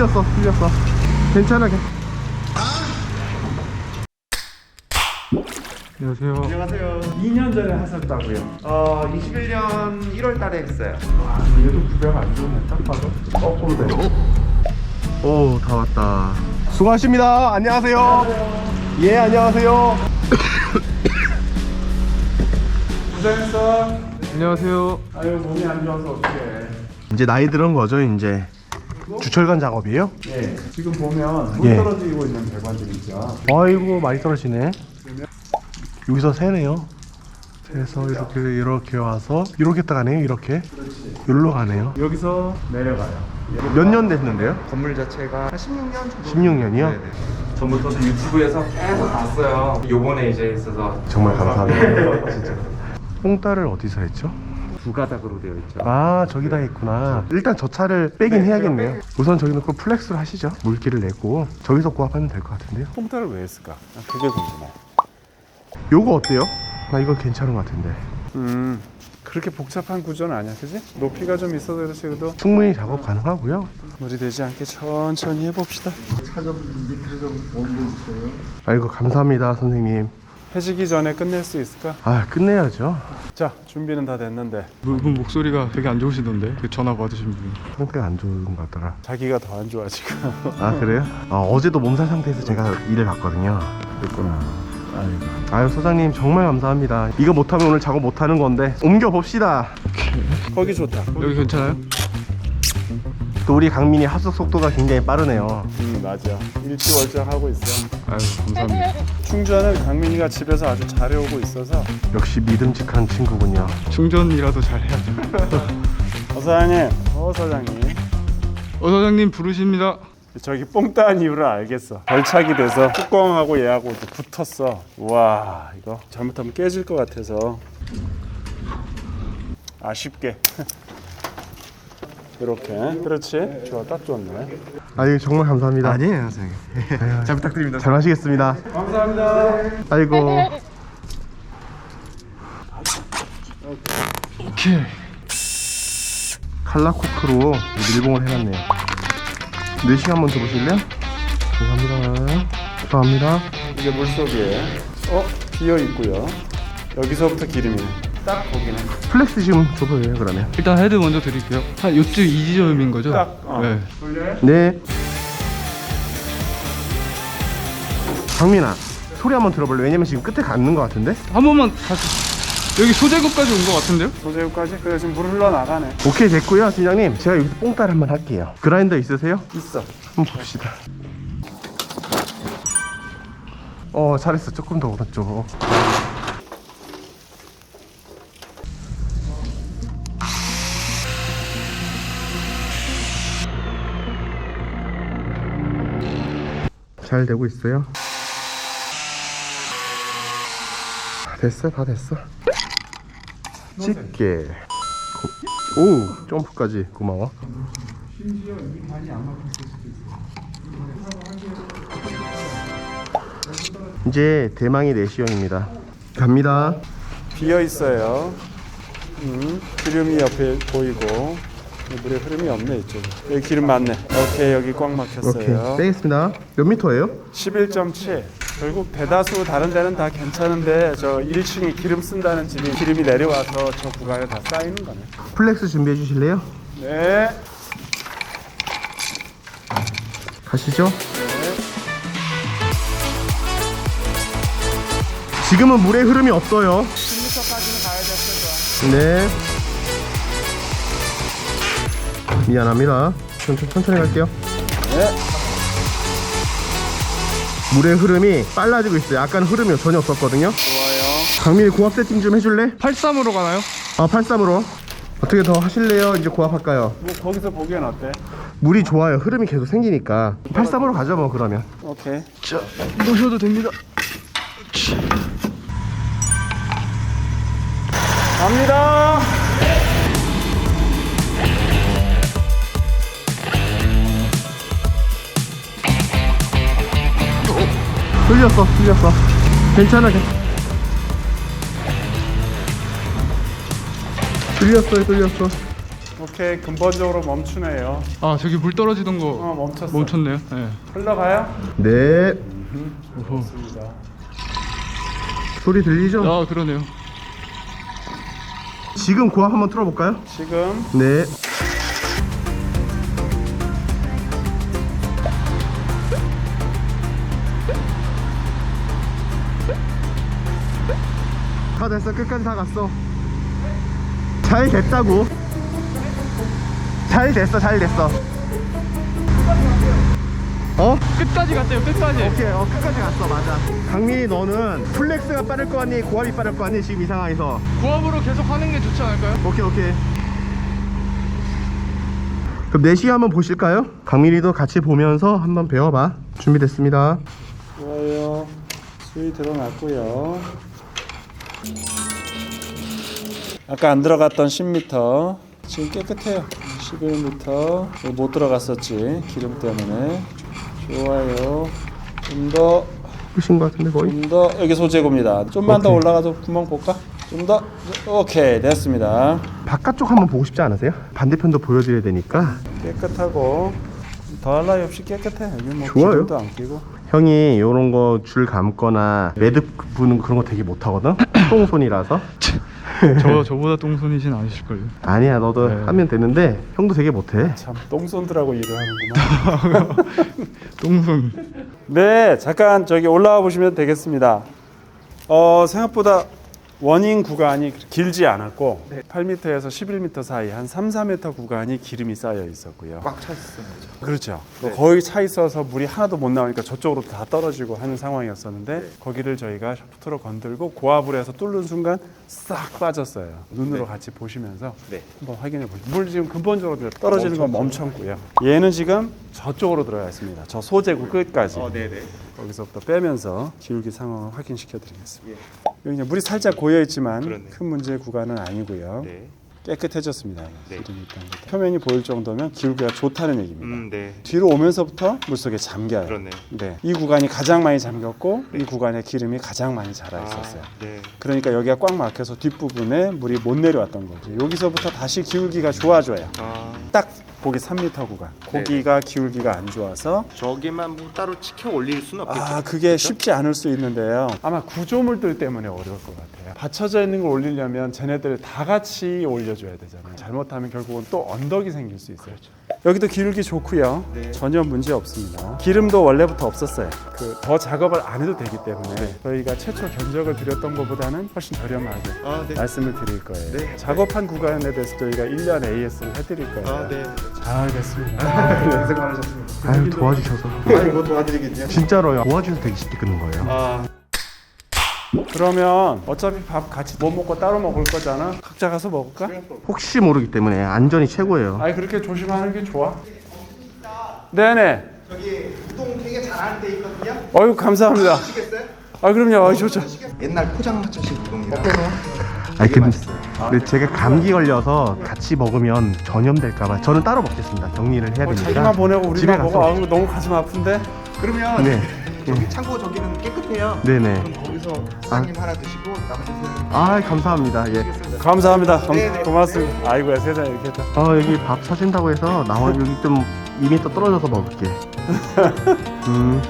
뚫렸어 뚫렸어. 괜찮아 괜- 안녕하세요. 안녕하세요. 2년 전에 하셨다고요? 어, 21년 1월 달에 했어요. 얘도 구배가 안 좋네 딱 봐도. 거꾸로 돼. 오 다 왔다. 수고하십니다. 안녕하세요. 예 안녕하세요. 고생했어. 안녕하세요. 아유, 몸이 안 좋아서 어떡해. 이제 나이 들은 거죠 이제 주철관 작업이에요? 예, 지금 보면 물 예. 떨어지고 있는 배관들 있죠. 아이고 많이 떨어지네 여기서 새네요 새서 이렇게 이렇게 와서 이렇게 딱 가네요 이렇게 여기로 가네요 여기서 내려가요. 몇 년 됐는데요? 건물 자체가 한 16년 정도 16년이요? 네네. 전부터 유튜브에서 계속 봤어요 요번에 이제 있어서 정말 감사합니다 진짜 뽕따를 어디서 했죠? 두 가닥으로 되어 있죠. 아 저기다 했구나. 일단 저 차를 빼긴 해야겠네요. 우선 저기 놓고 플렉스를 하시죠. 물기를 내고 저기서 고압하면 될 것 같은데요. 뽕따를 왜 했을까? 아, 그게 궁금해. 요거 어때요? 나 이거 괜찮은 것 같은데. 음, 그렇게 복잡한 구조는 아니야, 그지? 높이가 좀 있어서 그렇지, 그래도? 충분히 작업 가능하고요. 무리 되지 않게 천천히 해봅시다. 아이고 감사합니다 선생님 해지기 전에 끝낼 수 있을까? 아 끝내야죠 자, 준비는 다 됐는데 그분 목소리가 되게 안 좋으시던데 그 전화 받으신 분 상태가 안 좋은 것 같더라 자기가 더 안 좋아 지금. 아 그래요? 아, 어제도 몸살 상태에서 제가 일을 봤거든요 그랬구나 아이고. 아유 소장님 정말 감사합니다 이거 못하면 오늘 작업 못하는 건데 옮겨봅시다 거기 좋다. 여기 괜찮아요? 또 우리 강민이 합숙 속도가 굉장히 빠르네요 음, 맞아. 일치월장하고 있어. 아유 감사합니다 충전은 강민이가 집에서 아주 잘해오고 있어서. 역시 믿음직한 친구군요 충전이라도 잘 해야죠 어 사장님, 어 사장님. 어 사장님 부르십니다 저기 뽕 따는 이유를 알겠어. 결착이 돼서 뚜껑하고 얘하고 또 붙었어. 와 이거 잘못하면 깨질 것 같아서 아쉽게. 이렇게. 그렇지. 좋아 딱 좋네. 아유 정말 감사합니다. 아니에요 선생님. 잘 부탁드립니다. 잘 마시겠습니다. 감사합니다. 아이고. 오케이. 칼라코크로 밀봉을 해놨네요. 4시간 한번 더 보실래요? 감사합니다. 감사합니다. 이게 물속에 어 비어 있고요. 여기서부터 기름이네 딱 거기네 플렉스 지금 줘보세요 그러면 일단 헤드 먼저 드릴게요 한 요쯤 이 지점인 거죠? 딱 어. 네 돌려요? 네 강민아 소리 한번 들어볼래? 왜냐면 지금 끝에 갖는 것 같은데? 한 번만 다시 여기 소재국까지 온 것 같은데요? 소재우까지 그래 지금 물 흘러나가네 오케이 됐고요 팀장님 제가 여기서 뽕따를 한번 할게요 그라인더 있으세요? 있어 한번 봅시다 어 잘했어 조금 더 오른쪽 잘 되고 있어요? 됐어? 다 됐어? 집게. 고- 오 점프까지. 고마워. 이제 대망의 내시형입니다. 갑니다. 비어 있어요. 음, 기름이 옆에 보이고 물에 흐름이 없네 이쪽에. 여기 기름 많네. 오케이 여기 꽉 오케이 막혔어요. 빼겠습니다. 몇 미터예요? 11.7. 결국 대다수 다른 데는 다 괜찮은데 저 1층에 기름 쓴다는 집이 기름이 내려와서 저 구간에 다 쌓이는 거네. 플렉스 준비해 주실래요? 네. 가시죠. 지금은 물의 흐름이 없어요. 10m까지는 가야 될 텐데. 네. 미안합니다. 천천히, 천천히 갈게요. 네. 물의 흐름이 빨라지고 있어요. 아까는 흐름이 전혀 없었거든요. 좋아요. 강민이 고압 세팅 좀 해줄래? 83으로 가나요? 아, 83으로. 어떻게 더 하실래요? 이제 고압할까요? 뭐 거기서 보기엔 어때? 물이 좋아요. 흐름이 계속 생기니까 83으로 가죠 뭐 그러면. 오케이. 놓으셔도 됩니다 갑니다. 틀렸어, 틀렸어. 괜찮아, 괜찮아. 틀렸어요, 틀렸어. 오케이 근본적으로 멈추네요. 아 저기 물 떨어지던 거 어 멈췄어. 멈췄네요. 네. 흘러가요? 네. 오호. 좋습니다. 소리 들리죠? 아 그러네요. 지금 고압 한번 틀어볼까요? 지금 네. 됐어. 끝까지 다 갔어. 잘 됐다고. 잘 됐어. 잘 됐어. 어? 끝까지 갔대요. 끝까지. 오케이. 어, 끝까지 갔어. 맞아. 강민이 너는 플렉스가 빠를 거 아니? 고압이 빠를 거 아니? 지금 이 상황에서. 고압으로 계속 하는 게 좋지 않을까요? 오케이 오케이 그럼 4시 한번 보실까요? 강민이도 같이 보면서 한번 배워봐 준비됐습니다 좋아요. 수위 들어갔고요. 아까 안 들어갔던 10m 지금 깨끗해요. 11m 못 들어갔었지 기름 때문에 좋아요. 좀 더 끝인 것 같은데 거의 좀 더 여기 소재고입니다. 좀만 더. 올라가서 구멍 볼까? 좀 더 오케이 됐습니다. 바깥쪽 한번 보고 싶지 않으세요? 반대편도 보여드려야 되니까 깨끗하고 더할 나위 없이 깨끗해. 여기 뭐 좋아요. 기름도 안 끼고. 형이 이런 거 줄 감거나 매듭 부는 그런 거 되게 못하거든? 똥손이라서 저 저보다 똥손이진 않으실걸요. 아니야 너도 네. 하면 되는데 형도 되게 못해 참 똥손들하고 일을 하는구나. 똥손. 네, 잠깐 저기 올라와 보시면 되겠습니다. 어, 생각보다 원인 구간이 길지 않았고 8m에서 11m 사이 한 3, 4m 구간이 기름이 쌓여 있었고요. 꽉 차 있었던 거죠. 그렇죠. 또 거의 차 있어서 물이 하나도 못 나오니까 저쪽으로 다 떨어지고 하는 상황이었었는데 거기를 저희가 샤프트로 건들고 고압을 해서 뚫는 순간 싹 빠졌어요. 눈으로 같이 보시면서 네. 한번 확인해 보시죠. 물 지금 근본적으로 떨어지는 건 멈췄고요. 얘는 지금 저쪽으로 들어가 있습니다. 저 소재구 끝까지. 어, 네네. 거기서부터 빼면서 기울기 상황을 확인시켜 드리겠습니다. 여기 이제 물이 살짝 고여 있지만. 큰 문제 구간은 아니고요. 네. 깨끗해졌습니다. 네. 기름이 있다는 거. 표면이 보일 정도면 기울기가 좋다는 얘기입니다. 음, 네. 뒤로 오면서부터 물속에 잠겨요. 네. 이 구간이 가장 많이 잠겼고 이 구간에 기름이 가장 많이 자라 있었어요. 아, 네. 그러니까 여기가 꽉 막혀서 뒷부분에 물이 못 내려왔던 거죠. 여기서부터 다시 기울기가 좋아져요. 아, 딱 거기 3m 구간. 거기가 기울기가 안 좋아서 저기만 뭐 따로 치켜 올릴 수는 없겠죠. 아 그게 쉽지 않을 수 있는데요. 아마 구조물들 때문에 어려울 것 같아요. 받쳐져 있는 걸 올리려면 쟤네들 다 같이 올려줘야 되잖아요. 잘못하면 결국은 또 언덕이 생길 수 있어요. 여기도 기울기 좋고요. 네. 전혀 문제 없습니다. 기름도 원래부터 없었어요. 그 더 작업을 안 해도 되기 때문에 저희가 최초 견적을 드렸던 것보다는 훨씬 저렴하게 아, 네. 말씀을 드릴 거예요. 네. 작업한 구간에 대해서 저희가 1년 AS를 해드릴 거예요. 아, 네. 잘 됐습니다. 고생 많으셨습니다. 아유 도와주셔서 아니, 뭐 도와드리겠냐? 진짜로요 도와주셔서 되게 쉽게 끊는 거예요 아, 그러면 어차피 밥 같이 못 먹고 따로 먹을 거잖아. 각자 가서 먹을까? 혹시 모르기 때문에 안전이 최고예요 아니 그렇게 조심하는 게 좋아. 네네. 저기 우동 되게 잘하는 데 있거든요. 어유 감사합니다. 아 그럼요. 아 좋죠. 옛날 포장마차식 우동이라. 아니 근데, 근데 제가 감기 걸려서 같이 먹으면 전염될까봐 저는 따로 먹겠습니다 격리를 해야 어, 되니까 자기만 보내고 집에 우리만 먹어. 가서 아 너무 가슴 아픈데. 그러면 네. 저기 창고 저기는 깨끗해요. 네네 그럼 거기서 사장님 하나 드시고 나머지는 아 감사합니다 예. 감사합니다. 감- 네, 네. 고맙습니다. 아이고야 세상에 이렇게 했다. 아 여기 밥 사준다고 해서 나와 여기 좀 2m 떨어져서 먹을게 음